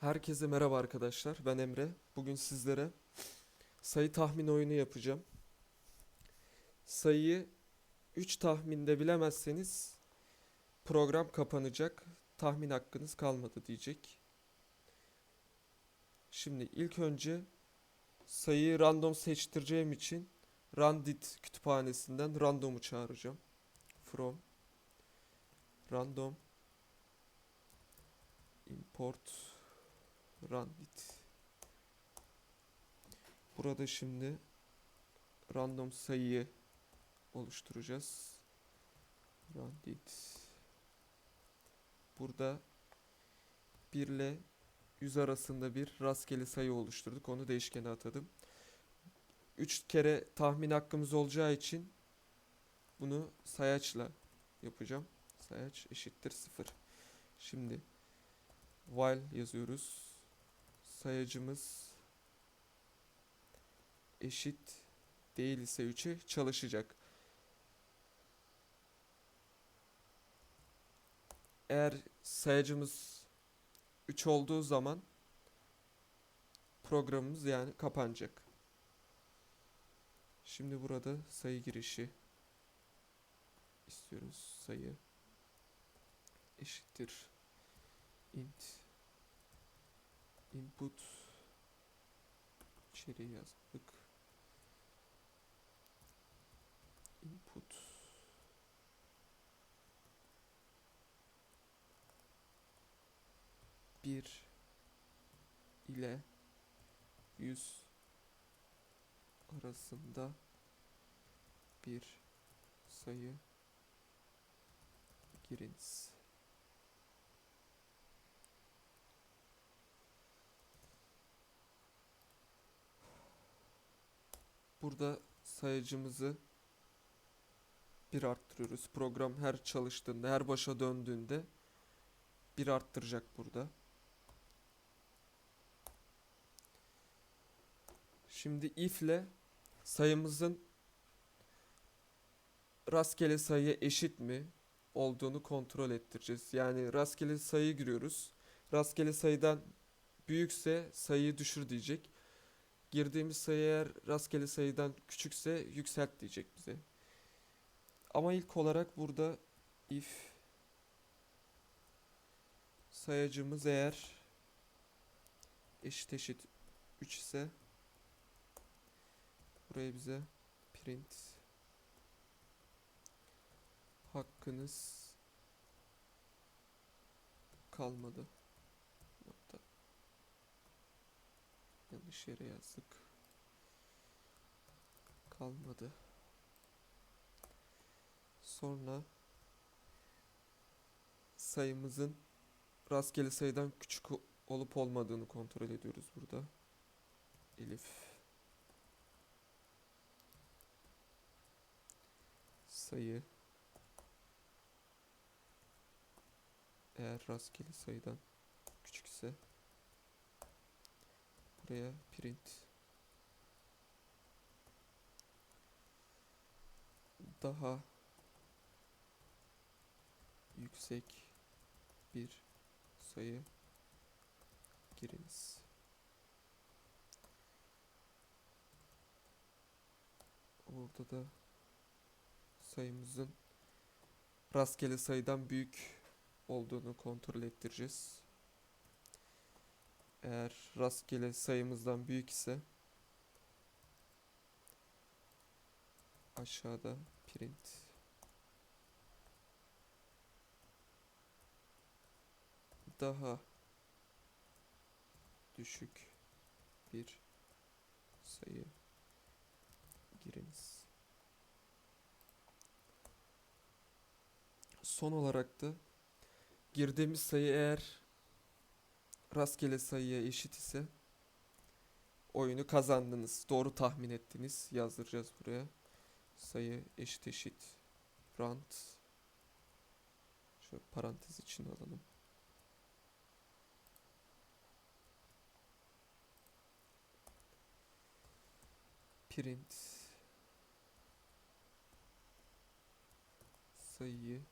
Herkese merhaba arkadaşlar. Ben Emre. Bugün sizlere sayı tahmin oyunu yapacağım. Sayıyı 3 tahminde bilemezseniz program kapanacak. Tahmin hakkınız kalmadı diyecek. Şimdi ilk önce sayıyı random seçtireceğim için Randit kütüphanesinden random'u çağıracağım. From random import Randit. Burada şimdi random sayıyı oluşturacağız. Randit. Burada 1 ile 100 arasında bir rastgele sayı oluşturduk. Onu değişkene atadım. 3 kere tahmin hakkımız olacağı için bunu sayaçla yapacağım. Sayaç eşittir 0. Şimdi while yazıyoruz sayacımız eşit değil ise 3'e çalışacak. Eğer sayacımız 3 olduğu zaman programımız yani kapanacak. Şimdi burada sayı girişi istiyoruz. Sayı eşittir int input içeriği yazdık. Input bir ile yüz arasında bir sayı giriniz. Burada sayacımızı bir arttırıyoruz. Program her çalıştığında, her başa döndüğünde bir arttıracak burada. Şimdi if ile sayımızın rastgele sayıya eşit mi olduğunu kontrol ettireceğiz. Yani rastgele sayı giriyoruz. Rastgele sayıdan büyükse sayıyı düşür diyecek. Girdiğimiz sayı eğer rastgele sayıdan küçükse yükselt diyecek bize. Ama ilk olarak burada if sayacımız eğer eşit eşit 3 ise buraya bize print hakkınız kalmadı. Yanlış yere yazdık. Kalmadı. Sonra sayımızın rastgele sayıdan küçük olup olmadığını kontrol ediyoruz burada. Elif sayı eğer rastgele sayıdan küçükse buraya print daha yüksek bir sayı giriniz. Orada da sayımızın rastgele sayıdan büyük olduğunu kontrol ettireceğiz. Eğer rastgele sayımızdan büyük ise aşağıda print daha düşük bir sayı giriniz. Son olarak da girdiğimiz sayı eğer rastgele sayıya eşit ise oyunu kazandınız. Doğru tahmin ettiniz. Yazdıracağız buraya. Sayı eşit eşit rant şöyle parantez için alalım. Print sayıyı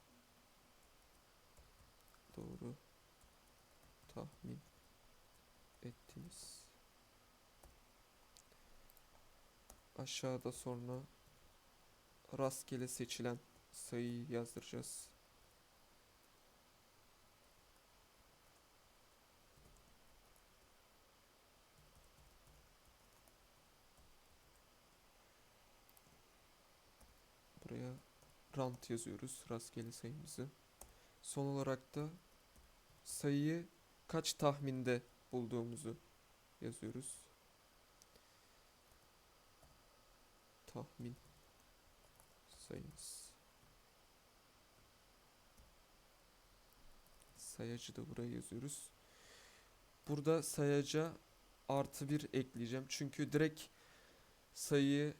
doğru tahmin ettiniz. Aşağıda sonra rastgele seçilen sayıyı yazdıracağız. Buraya rant yazıyoruz rastgele sayımızı. Son olarak da sayıyı kaç tahminde bulduğumuzu yazıyoruz. Tahmin sayımız. Sayacı da buraya yazıyoruz. Burada sayaca artı bir ekleyeceğim. Çünkü direkt sayıyı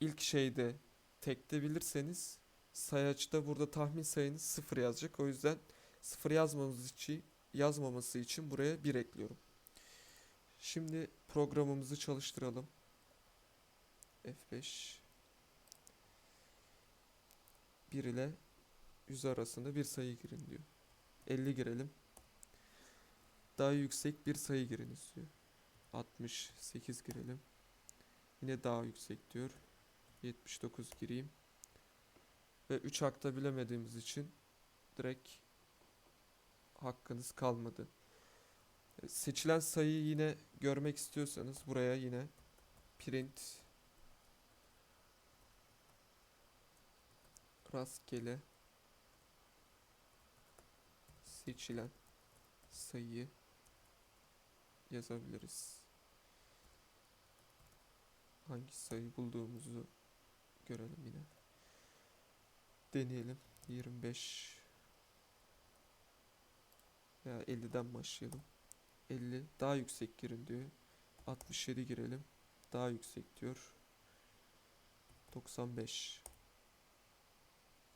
ilk şeyde tekte bilirseniz sayaçta burada tahmin sayınız sıfır yazacak. O yüzden sıfır yazmamız için yazmaması için buraya 1 ekliyorum. Şimdi programımızı çalıştıralım. F5 1 ile 100 arasında bir sayı girin diyor. 50 girelim. Daha yüksek bir sayı giriniz diyor. 68 girelim. Yine daha yüksek diyor. 79 gireyim. Ve 3 hakta bilemediğimiz için direkt hakkınız kalmadı. E, Seçilen sayıyı yine görmek istiyorsanız buraya yine print rastgele seçilen sayıyı yazabiliriz. Hangi sayı bulduğumuzu görelim yine. Deneyelim. 25 veya 50'den başlayalım. 50 daha yüksek girin diyor. 67 girelim. Daha yüksek diyor. 95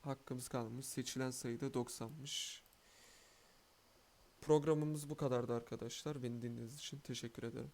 hakkımız kalmış. Seçilen sayı da 90'mış. Programımız bu kadardı arkadaşlar. Beni dinlediğiniz için teşekkür ederim.